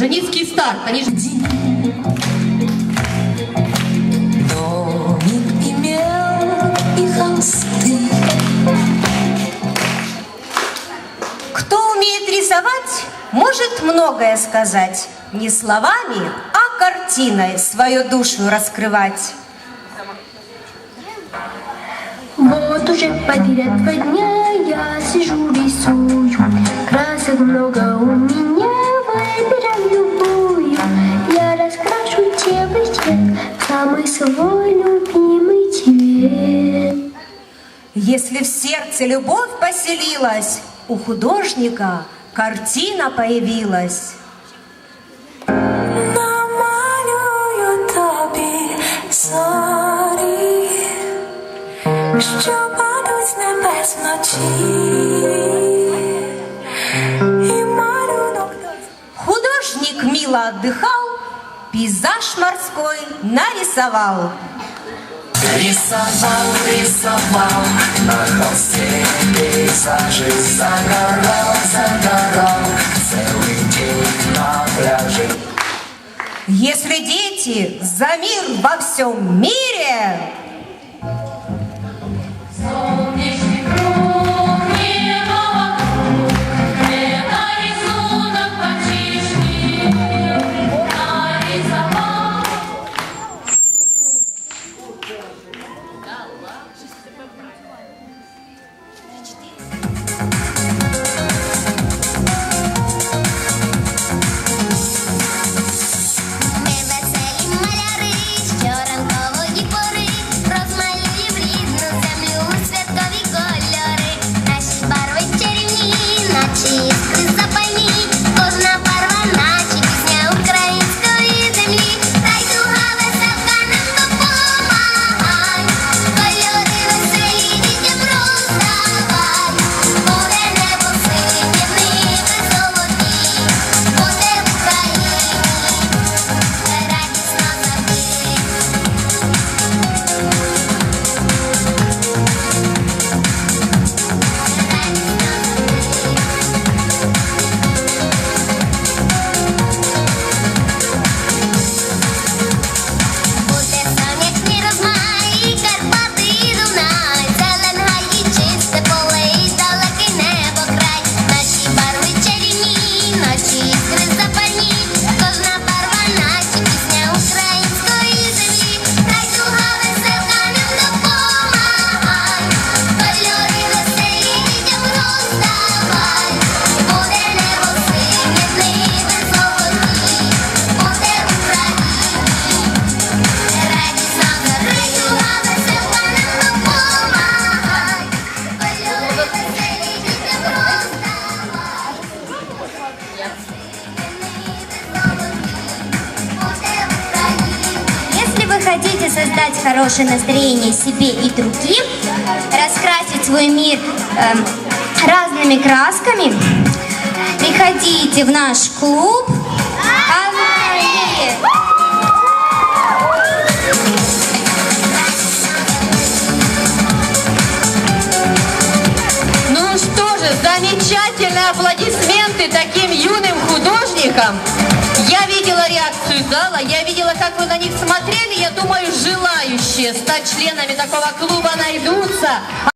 Женицкий старт, они же... Домик имел и холсты. Кто умеет рисовать, может многое сказать. Не словами, а картиной свою душу раскрывать. Вот уже потеря два дня я сижу рисую Красок много у меня, Если в сердце любовь поселилась, у художника картина появилась. Намалюю тобі зорі, що падуть з небес вночі. І малюнок Художник мило отдыхал, пейзаж морской нарисовал. Рисовал, рисовал на холсте пейзажи Загорал, загорал. Целый день на пляже. Если дети за мир во всем мире, создать хорошее настроение себе и другим, раскрасить свой мир эм, разными красками, приходите в наш клуб. Ну что же, замечательные аплодисменты таким юным художникам. Я видела реакцию зала, я видела, как вы на них смотрели. Думаю, желающие стать членами такого клуба найдутся.